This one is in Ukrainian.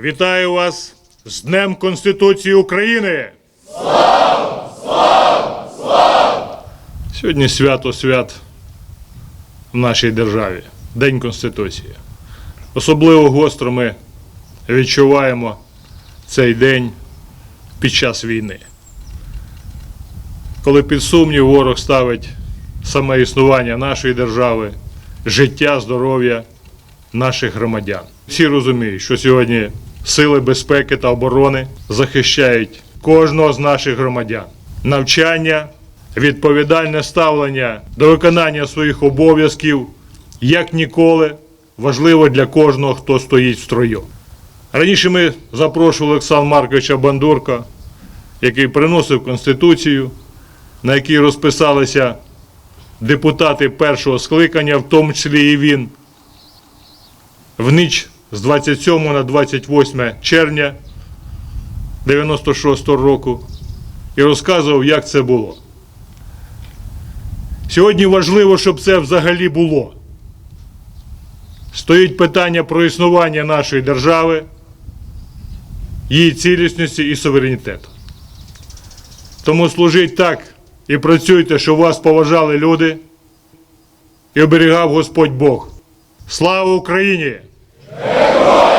Вітаю вас з Днем Конституції України! Сьогодні свято свят в нашій державі. День Конституції. Особливо гостро ми відчуваємо цей день під час війни. Коли під сумнів ворог ставить саме існування нашої держави, життя, здоров'я наших громадян. Всі розуміють, що сьогодні сили безпеки та оборони захищають кожного з наших громадян. Навчання, відповідальне ставлення до виконання своїх обов'язків як ніколи важливо для кожного, хто стоїть в строю. Раніше ми запрошували Олександра Марковича Бандурка, який приносив Конституцію, на якій розписалися депутати першого скликання, в тому числі і він, в ніч з 27 на 28 червня 96 року і розказував, як це було. Сьогодні важливо, щоб це взагалі було. Стоїть питання про існування нашої держави, її цілісності і суверенітету. Тому служіть так і працюйте, щоб вас поважали люди і оберігав Господь Бог. Слава Україні! Glória.